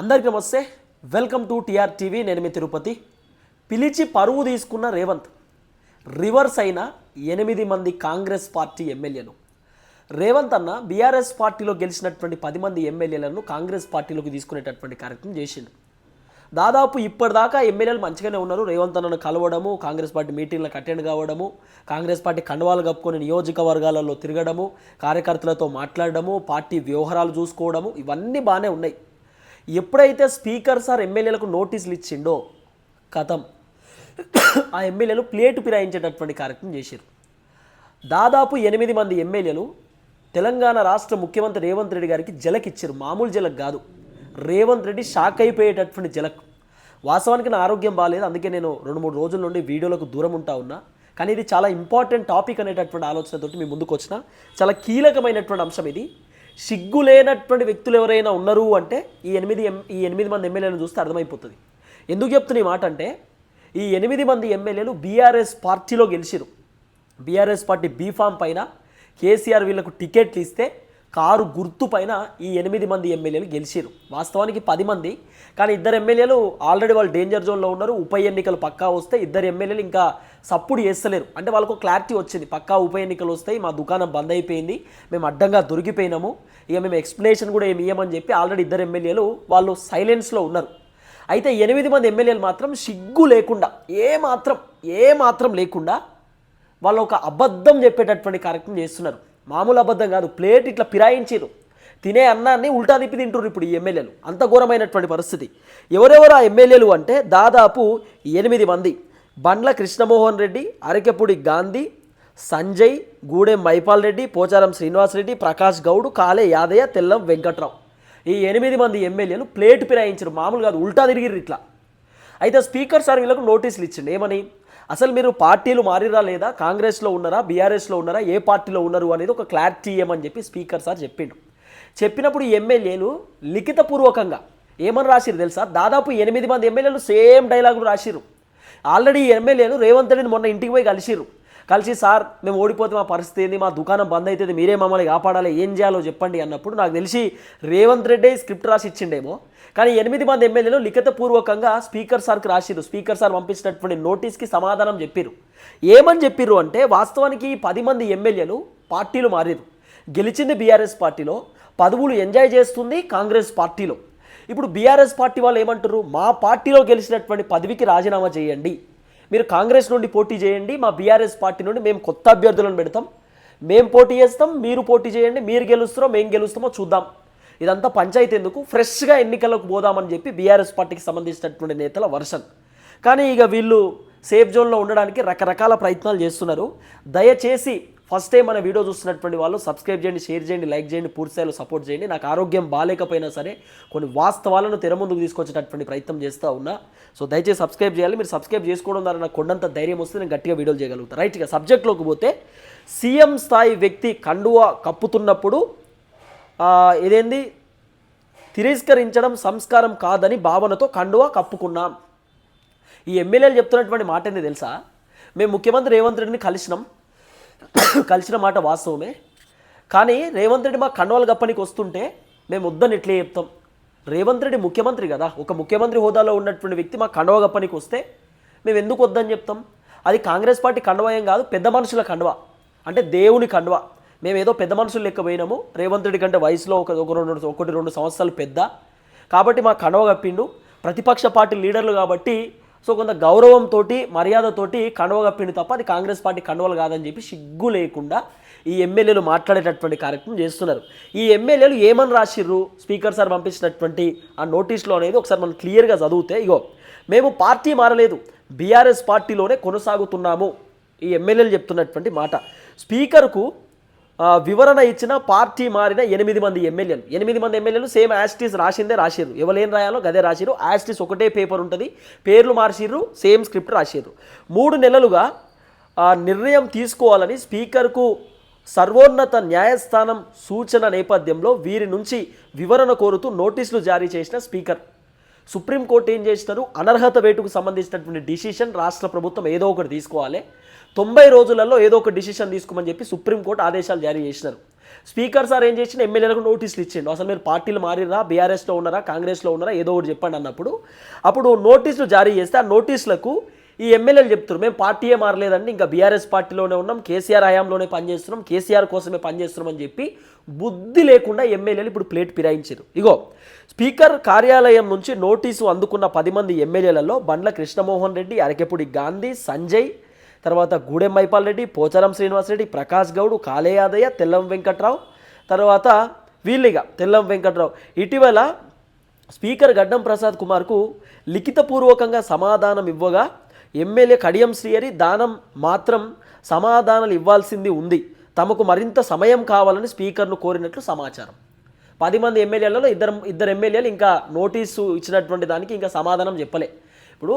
అందరికీ నమస్తే. Welcome to TR TV. నేను మీ తిరుపతి. పిలిచి పరువు తీసుకున్న రేవంత్. రివర్స్ అయిన ఎనిమిది మంది కాంగ్రెస్ పార్టీ ఎమ్మెల్యేలు. రేవంత్ అన్న బీఆర్ఎస్ పార్టీలో గెలిచినటువంటి పది మంది ఎమ్మెల్యేలను కాంగ్రెస్ పార్టీలోకి తీసుకునేటటువంటి కార్యక్రమం చేసిండు. దాదాపు ఇప్పటిదాకా ఎమ్మెల్యేలు మంచిగానే ఉన్నారు. రేవంత్ అన్నను కలవడము కాంగ్రెస్ పార్టీ మీటింగ్లకు అటెండ్ కావడము కాంగ్రెస్ పార్టీ కండవాలు కప్పుకొని నియోజకవర్గాలలో తిరగడము కార్యకర్తలతో మాట్లాడడము పార్టీ వ్యవహారాలు చూసుకోవడము ఇవన్నీ బాగానే ఉన్నాయి. ఎప్పుడైతే స్పీకర్ సార్ ఎమ్మెల్యేలకు నోటీసులు ఇచ్చిండో కథం ఆ ఎమ్మెల్యేలు ప్లేటు ఫిరాయించేటటువంటి కార్యక్రమం చేశారు. దాదాపు ఎనిమిది మంది ఎమ్మెల్యేలు తెలంగాణ రాష్ట్ర ముఖ్యమంత్రి రేవంత్ రెడ్డి గారికి జలక్ ఇచ్చారు మామూలు జలక్ కాదు. రేవంత్ రెడ్డి షాక్ అయిపోయేటటువంటి జలక్. వాస్తవానికి నా ఆరోగ్యం బాగాలేదు అందుకే నేను రెండు మూడు రోజుల నుండి వీడియోలకు దూరం ఉంటా ఉన్నా. కానీ ఇది చాలా ఇంపార్టెంట్ టాపిక్ అనేటటువంటి ఆలోచనతోటి మీ ముందుకు వచ్చిన చాలా కీలకమైనటువంటి అంశం ఇది. సిగ్గు లేనటువంటి వ్యక్తులు ఎవరైనా ఉన్నారు అంటే ఈ ఎనిమిది ఎం ఈ ఎనిమిది మంది ఎమ్మెల్యేలను చూస్తే అర్థమైపోతుంది. ఎందుకు చెప్తున్న ఈ మాట అంటే ఈ ఎనిమిది మంది ఎమ్మెల్యేలు బీఆర్ఎస్ పార్టీలో గెలిచిరు బీఆర్ఎస్ పార్టీ బీఫామ్ పైన కేసీఆర్ వీళ్ళకు టికెట్లు ఇస్తే కారు గుర్తు పైన ఈ ఎనిమిది మంది ఎమ్మెల్యేలు గెలిచారు వాస్తవానికి పది మంది కానీ ఇద్దరు ఎమ్మెల్యేలు ఆల్రెడీ వాళ్ళు డేంజర్ జోన్లో ఉన్నారు. ఉప ఎన్నికలు పక్కా వస్తే ఇద్దరు ఎమ్మెల్యేలు ఇంకా సప్పుడు చేస్తలేరు. అంటే వాళ్ళకు క్లారిటీ వచ్చింది. పక్కా ఉప ఎన్నికలు వస్తాయి మా దుకాణం బంద్ అయిపోయింది మేము అడ్డంగా దొరికిపోయినాము. ఇక మేము ఎక్స్ప్లెనేషన్ కూడా ఏమి ఇవ్వమని చెప్పి ఆల్రెడీ ఇద్దరు ఎమ్మెల్యేలు వాళ్ళు సైలెన్స్లో ఉన్నారు. అయితే ఎనిమిది మంది ఎమ్మెల్యేలు మాత్రం సిగ్గు లేకుండా ఏ మాత్రం ఏ మాత్రం లేకుండా వాళ్ళు ఒక అబద్ధం చెప్పేటటువంటి కార్యక్రమం చేస్తున్నారు. మామూలు అబద్ధం కాదు ప్లేట్ ఇట్లా ఫిరాయించారు తినే అన్నాన్ని ఉల్టా తిప్పి తింటున్నారు ఇప్పుడు ఈ ఎమ్మెల్యేలు. అంత ఘోరమైనటువంటి పరిస్థితి. ఎవరెవరు ఆ ఎమ్మెల్యేలు అంటే దాదాపు ఎనిమిది మంది. బండ్ల కృష్ణమోహన్ రెడ్డి అరకెపూడి గాంధీ సంజయ్ గూడెం మైపాల్ రెడ్డి పోచారం శ్రీనివాసరెడ్డి ప్రకాష్ గౌడ్ కాలే యాదయ్య తెల్లం వెంకట్రావు. ఈ ఎనిమిది మంది ఎమ్మెల్యేలు ప్లేట్ పిరాయించారు. మామూలు కాదు ఉల్టా తిరిగిర్రు ఇట్లా. అయితే స్పీకర్ సార్ వీళ్ళకు నోటీసులు ఇచ్చిండు. ఏమని? అసలు మీరు పార్టీలు మారిరా లేదా? కాంగ్రెస్లో ఉన్నారా? బీఆర్ఎస్లో ఉన్నారా? ఏ పార్టీలో ఉన్నారు అనేది ఒక క్లారిటీ ఇవ్వమని చెప్పి స్పీకర్ సార్ చెప్పిండు. చెప్పినప్పుడు ఈ ఎమ్మెల్యేలు లిఖితపూర్వకంగా ఏమని రాసిరు తెలుసా? దాదాపు ఎనిమిది మంది ఎమ్మెల్యేలు సేమ్ డైలాగులు రాసిరు ఆల్రెడీ ఎమ్మెల్యేలు రేవంత్ రెడ్డిని మొన్న ఇంటికి పోయి కలిసిరు కలిసి సార్ మేము ఓడిపోతే మా పరిస్థితి ఏంది? మా దుకాణం బంద్ అవుతుంది మీరే మమ్మల్ని కాపాడాలి. ఏం చేయాలో చెప్పండి అన్నప్పుడు నాకు తెలిసి రేవంత్ రెడ్డి స్క్రిప్ట్ రాసి ఇచ్చిండేమో. కానీ ఎనిమిది మంది ఎమ్మెల్యేలు లిఖితపూర్వకంగా స్పీకర్ సార్కి రాసిరు స్పీకర్ సార్ పంపించినటువంటి నోటీస్కి సమాధానం చెప్పిరు ఏమని చెప్పిర్రు అంటే వాస్తవానికి పది మంది ఎమ్మెల్యేలు పార్టీలు మారిరు గెలిచింది బీఆర్ఎస్ పార్టీలో పదవులు ఎంజాయ్ చేస్తుంది కాంగ్రెస్ పార్టీలో. ఇప్పుడు బీఆర్ఎస్ పార్టీ వాళ్ళు ఏమంటారు మా పార్టీలో గెలిచినటువంటి పదవికి రాజీనామా చేయండి. మీరు కాంగ్రెస్ నుండి పోటీ చేయండి మా బీఆర్ఎస్ పార్టీ నుండి మేము కొత్త అభ్యర్థులను పెడతాం. మేము పోటీ చేస్తాం మీరు పోటీ చేయండి మీరు గెలుస్తారో మేము గెలుస్తామో చూద్దాం. ఇదంతా పంచాయతీ ఎందుకు? ఫ్రెష్గా ఎన్నికలకు పోదామని చెప్పి బీఆర్ఎస్ పార్టీకి సంబంధించినటువంటి నేతల వర్షన్. కానీ ఇక వీళ్ళు సేఫ్ జోన్లో ఉండడానికి రకరకాల ప్రయత్నాలు చేస్తున్నారు. దయచేసి ఫస్ట్ టైం మన వీడియో చూస్తున్నటువంటి వాళ్ళు సబ్స్క్రైబ్ చేయండి షేర్ చేయండి లైక్ చేయండి పూర్తిస్థాయిలో సపోర్ట్ చేయండి. నాకు ఆరోగ్యం బాగాలేకపోయినా సరే కొన్ని వాస్తవాలను తెర ముందుకు తీసుకొచ్చేటటువంటి ప్రయత్నం చేస్తూ ఉన్నా. సో దయచేసి సబ్స్క్రైబ్ చేయాలి. మీరు సబ్స్క్రైబ్ చేసుకోవడం ద్వారా నాకు కొండంత ధైర్యం వస్తే నేను గట్టిగా వీడియోలు చేయగలుగుతాను రైట్ ఇక సబ్జెక్ట్లోకి పోతే సీఎం స్థాయి వ్యక్తి కండువా కప్పుతున్నప్పుడు ఇదేంది? తిరస్కరించడం సంస్కారం కాదని భావనతో కండువా కప్పుకున్నాం. ఈ ఎమ్మెల్యేలు చెప్తున్నటువంటి మాట ఏంది తెలుసా? మేము ముఖ్యమంత్రి రేవంత్ రెడ్డిని కలిసినాం. కలిసిన మాట వాస్తవమే. కానీ రేవంత్ రెడ్డి మా కండవాలు గప్పనికి వస్తుంటే మేము వద్దని ఎట్లే చెప్తాం? రేవంత్ రెడ్డి ముఖ్యమంత్రి కదా. ఒక ముఖ్యమంత్రి హోదాలో ఉన్నటువంటి వ్యక్తి మా కండవ గప్పనికి వస్తే మేము ఎందుకు వద్దని చెప్తాం? అది కాంగ్రెస్ పార్టీ కండవ ఏం కాదు పెద్ద మనుషుల కండవ. అంటే దేవుని కండవ. మేము ఏదో పెద్ద మనుషులు లెక్క పోయినాము. రేవంత్ రెడ్డి కంటే వయసులో ఒక ఒక రెండు ఒకటి రెండు సంవత్సరాలు పెద్ద. కాబట్టి మా కండవ కప్పిండు. ప్రతిపక్ష పార్టీ లీడర్లు కాబట్టి సో కొంత గౌరవంతో మర్యాదతోటి కండవ కప్పిండు తప్ప అది కాంగ్రెస్ పార్టీ కండవలు కాదని చెప్పి సిగ్గు లేకుండా ఈ ఎమ్మెల్యేలు మాట్లాడేటటువంటి కార్యక్రమం చేస్తున్నారు. ఈ ఎమ్మెల్యేలు ఏమని రాసిర్రు? స్పీకర్ సార్ పంపించినటువంటి ఆ నోటీస్లో అనేది ఒకసారి మనం క్లియర్గా చదివితే ఇగో మేము పార్టీ మారలేదు బీఆర్ఎస్ పార్టీలోనే కొనసాగుతున్నాము ఈ ఎమ్మెల్యేలు చెప్తున్నటువంటి మాట. స్పీకర్కు వివరణ ఇచ్చిన పార్టీ మారిన ఎనిమిది మంది ఎమ్మెల్యేలు. ఎనిమిది మంది ఎమ్మెల్యేలు సేమ్ యాస్టీస్ రాసిందే రాసిర్రు. ఎవరేం రాయాలో గదే రాసిర్రు. యాస్టీస్ ఒకటే పేపర్ ఉంటుంది. పేర్లు మార్చిర్రు సేమ్ స్క్రిప్ట్ రాసిర్రు. మూడు నెలలుగా నిర్ణయం తీసుకోవాలని స్పీకర్కు సర్వోన్నత న్యాయస్థానం సూచన నేపథ్యంలో వీరి నుంచి వివరణ కోరుతూ నోటీసులు జారీ చేసిన స్పీకర్. సుప్రీంకోర్టు ఏం చేసినారు అనర్హత వేటుకు సంబంధించినటువంటి డిసిషన్ రాష్ట్ర ప్రభుత్వం ఏదో ఒకటి తీసుకోవాలి. తొంభై రోజులలో ఏదో ఒక డిసిషన్ తీసుకోమని చెప్పి సుప్రీంకోర్టు ఆదేశాలు జారీ చేసినారు. స్పీకర్ సార్ ఏం చేసిన ఎమ్మెల్యేలకు నోటీసులు ఇచ్చిండు. అసలు మీరు పార్టీలు మారిరా బీఆర్ఎస్లో ఉన్నారా? కాంగ్రెస్లో ఉన్నారా? ఏదో ఒకటి చెప్పండి అన్నప్పుడు. అప్పుడు నోటీసులు జారీ చేస్తే ఆ నోటీసులకు ఈ ఎమ్మెల్యేలు చెప్తున్నారు. మేము పార్టీయే మారలేదండి ఇంకా బీఆర్ఎస్ పార్టీలోనే ఉన్నాం కేసీఆర్ హయాంలోనే పనిచేస్తున్నాం కేసీఆర్ కోసమే పనిచేస్తున్నాం అని చెప్పి బుద్ధి లేకుండా ఎమ్మెల్యేలు ఇప్పుడు ప్లేట్ ఫిరాయించారు. ఇగో స్పీకర్ కార్యాలయం నుంచి నోటీసు అందుకున్న పది మంది ఎమ్మెల్యేలలో బండ్ల కృష్ణమోహన్ రెడ్డి అరకెపుడి గాంధీ సంజయ్ తర్వాత గూడెం మైపాల్ రెడ్డి పోచారం శ్రీనివాసరెడ్డి ప్రకాష్ గౌడ్ కాళేయాదయ్య తెల్లం వెంకట్రావు. తర్వాత వీళ్ళిగా తెల్లం వెంకట్రావు. ఇటీవల స్పీకర్ గడ్డం ప్రసాద్ కుమార్కు లిఖితపూర్వకంగా సమాధానం ఇవ్వగా ఎమ్మెల్యే కడియం శ్రీహరి దానం మాత్రం సమాధానాలు ఇవ్వాల్సింది ఉంది. తమకు మరింత సమయం కావాలని స్పీకర్ను కోరినట్లు సమాచారం. పది మంది ఎమ్మెల్యేలలో ఇద్దరు ఇద్దరు ఎమ్మెల్యేలు ఇంకా నోటీసు ఇచ్చినటువంటి దానికి ఇంకా సమాధానం చెప్పలే. ఇప్పుడు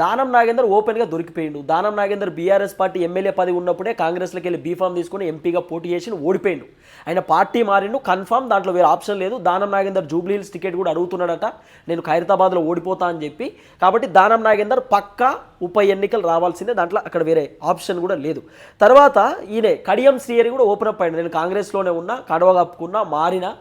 దానం నాగేందర్ ఓపెన్గా దొరికిపోయిండు. Danam Nagender BRS party MLA పది ఉన్నప్పుడే కాంగ్రెస్లోకి వెళ్ళి బీఫామ్ తీసుకుని ఎంపీగా పోటీ చేసి ఓడిపోయిండు. ఆయన పార్టీ మారిండు కన్ఫామ్ దాంట్లో వేరే ఆప్షన్ లేదు. దానం నాగేందర్ జూబ్లీహిల్స్ టికెట్ కూడా అడుగుతున్నాడట. నేను ఖైరతాబాద్లో ఓడిపోతా అని చెప్పి. కాబట్టి దానం నాగేందర్ పక్కా ఉప ఎన్నికలు రావాల్సిందే. దాంట్లో అక్కడ వేరే ఆప్షన్ కూడా లేదు. తర్వాత ఈయన కడియం శ్రీయరి కూడా ఓపెన్ అప్ అయ్యాడు నేను కాంగ్రెస్లోనే ఉన్నా కడవ కప్పుకున్నా మారినా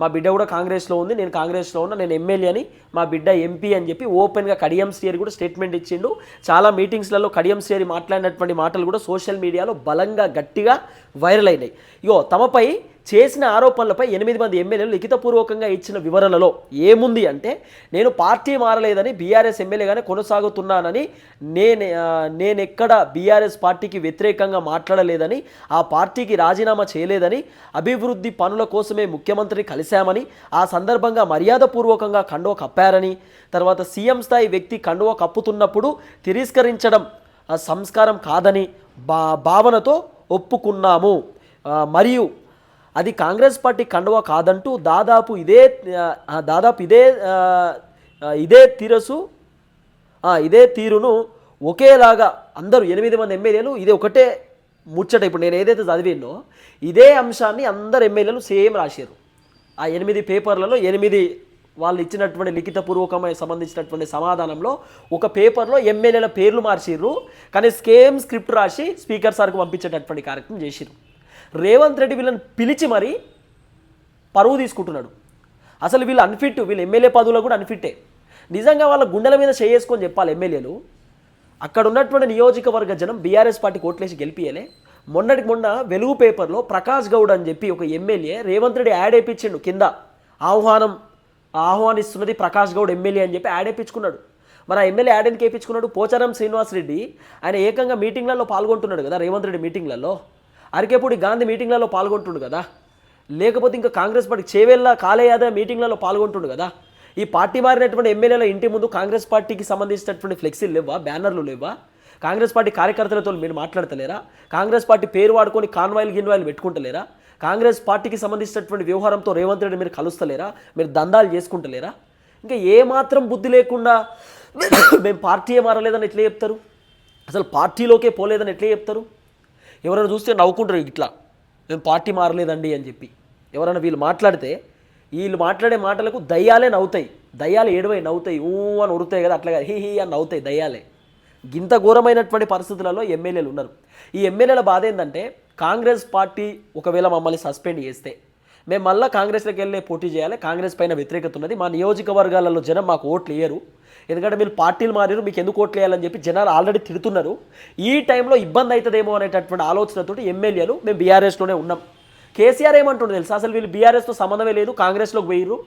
మా బిడ్డ కూడా కాంగ్రెస్లో ఉంది నేను కాంగ్రెస్లో ఉన్నా నేను ఎమ్మెల్యే అని మా బిడ్డ ఎంపీ అని చెప్పి ఓపెన్గా కడియం శ్రీహరి కూడా స్టేట్మెంట్ ఇచ్చిండు. చాలా మీటింగ్స్లలో కడియం శ్రీహరి మాట్లాడినటువంటి మాటలు కూడా సోషల్ మీడియాలో బలంగా గట్టిగా వైరల్ అయినాయి. ఇగో తమపై చేసిన ఆరోపణలపై ఎనిమిది మంది ఎమ్మెల్యేలు లిఖితపూర్వకంగా ఇచ్చిన వివరణలో ఏముంది అంటే నేను పార్టీ మారలేదని బీఆర్ఎస్ ఎమ్మెల్యేగానే కొనసాగుతున్నానని నేను ఆ, నేనెక్కడ బీఆర్ఎస్ పార్టీకి వ్యతిరేకంగా మాట్లాడలేదని ఆ పార్టీకి రాజీనామా చేయలేదని అభివృద్ధి పనుల కోసమే ముఖ్యమంత్రిని కలిశామని ఆ సందర్భంగా మర్యాదపూర్వకంగా కండువ కప్పారని తర్వాత సీఎం స్థాయి వ్యక్తి కండువ కప్పుతున్నప్పుడు తిరస్కరించడం సంస్కారం కాదని బా భావనతో ఒప్పుకున్నాము. మరియు అది కాంగ్రెస్ పార్టీ కండువా కాదంటూ దాదాపు ఇదే దాదాపు ఇదే ఇదే తీరసు ఇదే తీరును ఒకేలాగా అందరూ ఎనిమిది మంది ఎమ్మెల్యేలు ఇది ఒకటే ముచ్చట. ఇప్పుడు నేను ఏదైతే చదివినో ఇదే అంశాన్ని అందరు ఎమ్మెల్యేలు సేమ్ రాశారు. ఆ ఎనిమిది పేపర్లలో ఎనిమిది వాళ్ళు ఇచ్చినటువంటి లిఖితపూర్వకమైన సంబంధించినటువంటి సమాధానంలో ఒక పేపర్లో ఎమ్మెల్యేల పేర్లు మార్చిర్రు కానీ సేమ్ స్క్రిప్ట్ రాసి స్పీకర్ సార్కు పంపించేటటువంటి కార్యక్రమం చేసిర్రు. రేవంత్ రెడ్డి వీళ్ళని పిలిచి మరి పరువు తీసుకుంటున్నాడు. అసలు వీళ్ళు అన్ఫిట్ వీళ్ళు ఎమ్మెల్యే పదవులు కూడా అన్ఫిట్టే. నిజంగా వాళ్ళ గుండెల మీద చేసుకొని చెప్పాలి ఎమ్మెల్యేలు. అక్కడ ఉన్నటువంటి నియోజకవర్గ జనం బీఆర్ఎస్ పార్టీకి ఓట్లేసి గెలిపియలే. మొన్నటికి మొన్న వెలుగు పేపర్లో ప్రకాష్ గౌడ్ అని చెప్పి ఒక ఎమ్మెల్యే రేవంత్ రెడ్డి యాడ్ వేయించిండు కింద. ఆహ్వానం ఆహ్వానిస్తున్నది ప్రకాష్ గౌడ్ ఎమ్మెల్యే అని చెప్పి యాడ్ వేయించుకున్నాడు మన ఎమ్మెల్యే యాడ్ ఎందుకు వేయించుకున్నాడు పోచారం శ్రీనివాస్ రెడ్డి ఆయన ఏకంగా మీటింగ్లలో పాల్గొంటున్నాడు కదా రేవంత్ రెడ్డి మీటింగ్లలో. అరికేపూడి గాంధీ మీటింగ్లలో పాల్గొంటుండు కదా. లేకపోతే ఇంకా కాంగ్రెస్ పార్టీ చేవెళ్ళ కాలే మీటింగ్లలో పాల్గొంటుండు కదా. ఈ పార్టీ మారినటువంటి ఎమ్మెల్యేల ఇంటి ముందు కాంగ్రెస్ పార్టీకి సంబంధించినటువంటి ఫ్లెక్సీలు లేవా బ్యానర్లు లేవా కాంగ్రెస్ పార్టీ కార్యకర్తలతో మీరు మాట్లాడతలేరా? కాంగ్రెస్ పార్టీ పేరు వాడుకొని కాన్వాయిల్ గిన్వాయిలు పెట్టుకుంటలేరా? కాంగ్రెస్ పార్టీకి సంబంధించినటువంటి వ్యవహారంతో రేవంత్ రెడ్డి మీరు కలుస్తలేరా? మీరు దందాలు చేసుకుంటలేరా? ఇంకా ఏమాత్రం బుద్ధి లేకుండా మేము పార్టీయే మారలేదని ఎట్లా చెప్తారు? అసలు పార్టీలోకే పోలేదని ఎట్లా చెప్తారు? ఎవరైనా చూస్తే నవ్వుకుంటారు ఇట్లా మేము పార్టీ మారలేదండి అని చెప్పి. ఎవరైనా వీళ్ళు మాట్లాడితే వీళ్ళు మాట్లాడే మాటలకు దయ్యాలే నవ్వుతాయి. దయ్యాలు ఏడవై నవ్వుతాయి. ఊ అని ఉరుతాయి కదా అట్లా కాదు. హీ హీ అని నవ్వుతాయి దయ్యాలే. గింత ఘోరమైనటువంటి పరిస్థితులలో ఎమ్మెల్యేలు ఉన్నారు. ఈ ఎమ్మెల్యేల బాధ ఏంటంటే కాంగ్రెస్ పార్టీ ఒకవేళ మమ్మల్ని సస్పెండ్ చేస్తే మేము మళ్ళీ కాంగ్రెస్లోకి వెళ్ళే పోటీ చేయాలి. కాంగ్రెస్ పైన వ్యతిరేకత ఉన్నది. మా నియోజకవర్గాలలో జనం మాకు ఓట్లు వేయరు. ఎందుకంటే మీరు పార్టీలు మారారు మీకు ఎందుకు ఓట్లు వేయాలని చెప్పి జనాలు ఆల్రెడీ తిడుతున్నారు. ఈ టైంలో ఇబ్బంది అవుతుందేమో అనేటటువంటి ఆలోచనతోటి ఎమ్మెల్యేలు మేము బీఆర్ఎస్లోనే ఉన్నాం. కేసీఆర్ ఏమంటుండే తెలుసా? అసలు వీళ్ళు బీఆర్ఎస్తో సంబంధమే లేదు కాంగ్రెస్లోకి పోయిర్రు.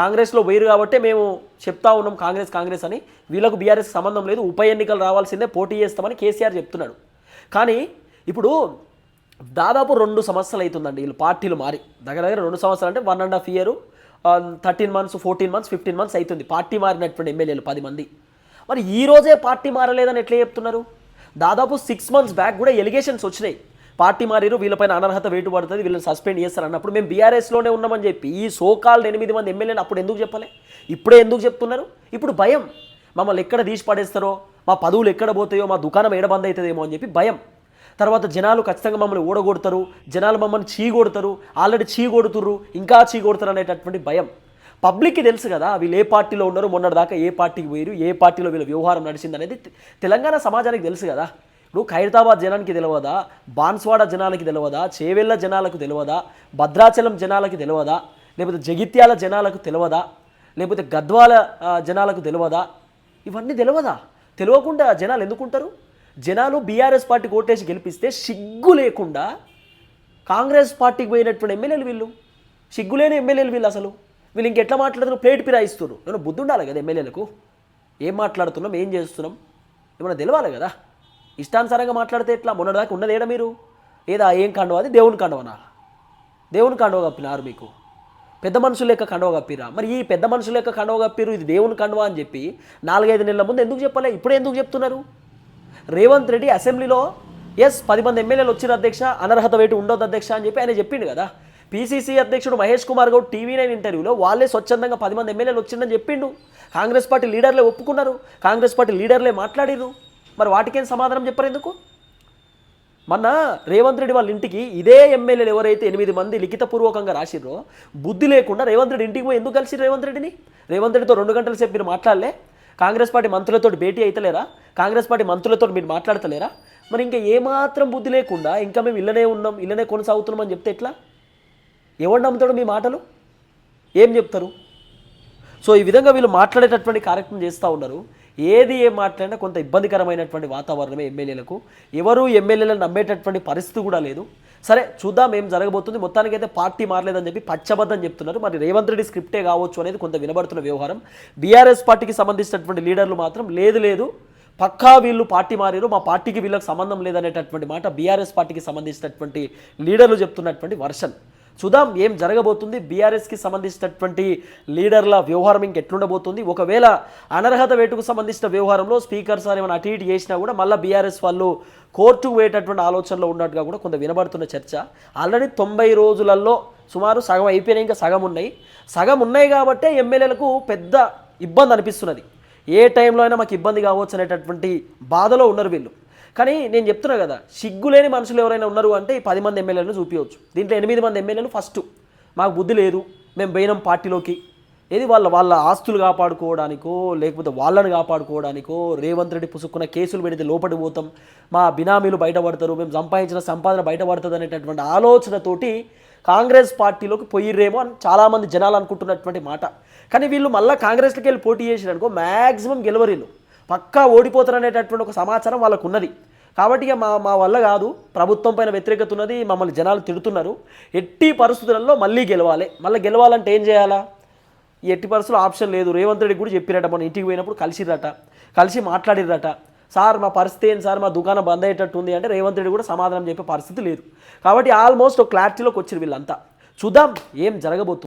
కాంగ్రెస్లో పోయిరు కాబట్టి మేము చెప్తా ఉన్నాం కాంగ్రెస్ కాంగ్రెస్ అని. వీళ్ళకు బీఆర్ఎస్ సంబంధం లేదు ఉప ఎన్నికలు రావాల్సిందే పోటీ చేస్తామని కేసీఆర్ చెప్తున్నాడు. కానీ ఇప్పుడు దాదాపు రెండు సంవత్సరాలు అవుతుందండి వీళ్ళు పార్టీలు మారి. దగ్గర దగ్గర రెండు సంవత్సరాలు అంటే one and half year thirteen months fourteen months fifteen months అవుతుంది. పార్టీ మారినటువంటి ఎమ్మెల్యేలు పది మంది. మరి ఈ రోజే పార్టీ మారలేదని ఎట్లా చెప్తున్నారు? దాదాపు సిక్స్ మంత్స్ బ్యాక్ కూడా ఎలిగేషన్స్ వచ్చినాయి. పార్టీ మారిరు వీళ్ళపైన అనర్హత వేటు పడుతుంది వీళ్ళని సస్పెండ్ చేస్తారు అన్నప్పుడు మేము బీఆర్ఎస్లోనే ఉన్నామని చెప్పి ఈ సోకాల్డ్ ఎనిమిది మంది ఎమ్మెల్యేలు అప్పుడు ఎందుకు చెప్పలే? ఇప్పుడే ఎందుకు చెప్తున్నారు? ఇప్పుడు భయం. మమ్మల్ని ఎక్కడ తీసి పడేస్తారో మా పదవులు ఎక్కడ పోతాయో మా దుకాణం ఎడబంద్ అవుతుందేమో అని చెప్పి భయం. తర్వాత జనాలు ఖచ్చితంగా మమ్మల్ని ఓడగొడతారు జనాలు మమ్మల్ని చీగొడతారు ఆల్రెడీ చీగొడుతుర్రు ఇంకా చీగొడతారు అనేటటువంటి భయం. పబ్లిక్కి తెలుసు కదా వీళ్ళు ఏ పార్టీలో ఉన్నారు మొన్నటిదాకా ఏ పార్టీకి పోయారు ఏ పార్టీలో వీళ్ళ వ్యవహారం నడిచింది అనేది తెలంగాణ సమాజానికి తెలుసు కదా. ఇప్పుడు ఖైరతాబాద్ జనానికి తెలియదా బాన్స్వాడ జనాలకి తెలియదా చేవెళ్ళ జనాలకు తెలియదా భద్రాచలం జనాలకి తెలియదా లేకపోతే జగిత్యాల జనాలకు తెలియదా లేకపోతే గద్వాల జనాలకు తెలియదా ఇవన్నీ తెలియదా తెలియకుండా జనాలు ఎందుకుంటారు? జనాలు బీఆర్ఎస్ పార్టీకి ఓటేసి గెలిపిస్తే సిగ్గు లేకుండా కాంగ్రెస్ పార్టీకి పోయినటువంటి ఎమ్మెల్యేలు వీళ్ళు. సిగ్గులేని ఎమ్మెల్యేలు వీళ్ళు అసలు. వీళ్ళు ఇంకెట్లా మాట్లాడుతున్నారు? ప్లేట్ పిరాయిస్తున్నారు నేను బుద్ధి ఉండాలి కదా ఎమ్మెల్యేలకు? ఏం మాట్లాడుతున్నాం? ఏం చేస్తున్నాం? ఏమన్నా తెలవాలి కదా? ఇష్టానుసారంగా మాట్లాడితే ఎట్లా? మొన్నటిదాకా ఉన్నది ఏడా మీరు? ఏదా ఏం కండవ అది? దేవుని కండవనా? దేవుని కండవ కప్పినారు మీకు. పెద్ద మనుషుల యొక్క కండవ కప్పిరా? మరి ఈ పెద్ద మనుషుల యొక్క కండవ కప్పిరు ఇది దేవుని కండవ అని చెప్పి నాలుగైదు నెలల ముందు ఎందుకు చెప్పలే? ఇప్పుడే ఎందుకు చెప్తున్నారు? రేవంత్ రెడ్డి అసెంబ్లీలో ఎస్ పది మంది ఎమ్మెల్యేలు వచ్చిన అధ్యక్ష అనర్హత వేటు ఉండొద్దు అధ్యక్ష అని చెప్పి ఆయన చెప్పిండు కదా. పీసీసీ అధ్యక్షుడు మహేష్ కుమార్ గౌడ్ టీవీ నైన్ ఇంటర్వ్యూలో వాళ్ళే స్వచ్ఛందంగా పది మంది ఎమ్మెల్యేలు వచ్చిందని చెప్పిండు. కాంగ్రెస్ పార్టీ లీడర్లే ఒప్పుకున్నారు. కాంగ్రెస్ పార్టీ లీడర్లే మాట్లాడిరు మరి వాటికేం సమాధానం చెప్పరు ఎందుకు? మొన్న రేవంత్ రెడ్డి వాళ్ళ ఇంటికి ఇదే ఎమ్మెల్యేలు ఎవరైతే ఎనిమిది మంది లిఖితపూర్వకంగా రాసిర్రో బుద్ధి లేకుండా రేవంత్ రెడ్డి ఇంటికి పోయి ఎందుకు కలిసి రేవంత్ రెడ్డిని? రేవంత్ రెడ్డితో రెండు గంటల సేపు మీరు మాట్లాడలే. కాంగ్రెస్ పార్టీ మంత్రులతో భేటీ అయితలేరా? కాంగ్రెస్ పార్టీ మంత్రులతో మీరు మాట్లాడతలేరా? మరి ఇంకా ఏమాత్రం బుద్ధి లేకుండా ఇంకా మేము ఇళ్ళనే ఉన్నాం ఇళ్ళనే కొనసాగుతున్నాం అని చెప్తే ఎట్లా? ఎవడు నమ్ముతాడు మీ మాటలు? ఏం చెప్తారు? సో ఈ విధంగా వీళ్ళు మాట్లాడేటటువంటి కార్యక్రమం చేస్తూ ఉన్నారు. ఏది ఏం మాట్లాడినా కొంత ఇబ్బందికరమైనటువంటి వాతావరణమే ఎమ్మెల్యేలకు. ఎవరు ఎమ్మెల్యేలను నమ్మేటటువంటి పరిస్థితి కూడా లేదు. సరే చూద్దాం ఏం జరగబోతుంది. మొత్తానికి అయితే పార్టీ మారలేదని చెప్పి పచ్చబద్ధం చెప్తున్నారు. మరి రేవంత్ రెడ్డి స్క్రిప్టే కావచ్చు అనేది కొంత వినబడుతున్న వ్యవహారం. బీఆర్ఎస్ పార్టీకి సంబంధించినటువంటి లీడర్లు మాత్రం లేదు లేదు. పక్కా వీళ్ళు పార్టీ మారారు మా పార్టీకి వీళ్ళకి సంబంధం లేదనేటటువంటి మాట బీఆర్ఎస్ పార్టీకి సంబంధించినటువంటి లీడర్లు చెప్తున్నటువంటి వర్షన్. చూద్దాం ఏం జరగబోతుంది. బీఆర్ఎస్కి సంబంధించినటువంటి లీడర్ల వ్యవహారం ఇంకెట్లుండబోతుంది. ఒకవేళ అనర్హత వేటుకు సంబంధించిన వ్యవహారంలో స్పీకర్ సార్ ఏమైనా అటు ఇటు చేసినా కూడా మళ్ళీ బీఆర్ఎస్ వాళ్ళు కోర్టుకు పోయేటటువంటి ఆలోచనలో ఉన్నట్టుగా కూడా కొంత వినబడుతున్న చర్చ. ఆల్రెడీ తొంభై రోజులలో సుమారు సగం అయిపోయినాయి ఇంకా సగం ఉన్నాయి. సగం ఉన్నాయి కాబట్టే ఎమ్మెల్యేలకు పెద్ద ఇబ్బంది అనిపిస్తున్నది. ఏ టైంలో అయినా మాకు ఇబ్బంది కావచ్చు అనేటటువంటి బాధలో ఉన్నారు వీళ్ళు. కానీ నేను చెప్తున్నా కదా సిగ్గులేని మనుషులు ఎవరైనా ఉన్నారు అంటే ఈ పది మంది ఎమ్మెల్యేలను చూపించవచ్చు. దీంట్లో ఎనిమిది మంది ఎమ్మెల్యేలు ఫస్ట్ మాకు బుద్ధి లేదు మేము పోయినాం పార్టీలోకి. ఏది వాళ్ళ వాళ్ళ ఆస్తులు కాపాడుకోవడానికో లేకపోతే వాళ్ళని కాపాడుకోవడానికో రేవంత్ రెడ్డి పుసుక్కున్న కేసులు పెడితే లోపడి పోతాం మా బినామీలు బయటపడతారు మేము సంపాదించిన సంపాదన బయటపడుతుంది అనేటటువంటి ఆలోచనతోటి కాంగ్రెస్ పార్టీలోకి పోయిర్రేమో అని చాలామంది జనాలు అనుకుంటున్నటువంటి మాట. కానీ వీళ్ళు మళ్ళీ కాంగ్రెస్లోకి వెళ్ళి పోటీ చేసిరనుకో మ్యాక్సిమం గెలవరీలు పక్కా ఓడిపోతారనేటటువంటి ఒక సమాచారం వాళ్ళకు ఉన్నది కాబట్టి ఇక మా మా వల్ల కాదు ప్రభుత్వం పైన వ్యతిరేకత ఉన్నది మమ్మల్ని జనాలు తిడుతున్నారు. ఎట్టి పరిస్థితులలో మళ్ళీ గెలవాలి. మళ్ళీ గెలవాలంటే ఏం చేయాలా? ఎట్టి పరిస్థితులు ఆప్షన్ లేదు. రేవంత్ రెడ్డి కూడా చెప్పిరట మన ఇంటికి పోయినప్పుడు కలిసిరట కలిసి మాట్లాడిరట సార్ మా పరిస్థితి ఏంటి సార్? మా దుకాణం బంద్ అయ్యేటట్టు ఉంది అంటే రేవంత్ రెడ్డి కూడా సమాధానం చెప్పే పరిస్థితి లేదు. కాబట్టి ఆల్మోస్ట్ ఒక క్లారిటీలోకి వచ్చారు వీళ్ళంతా. చూద్దాం ఏం జరగబోతుంది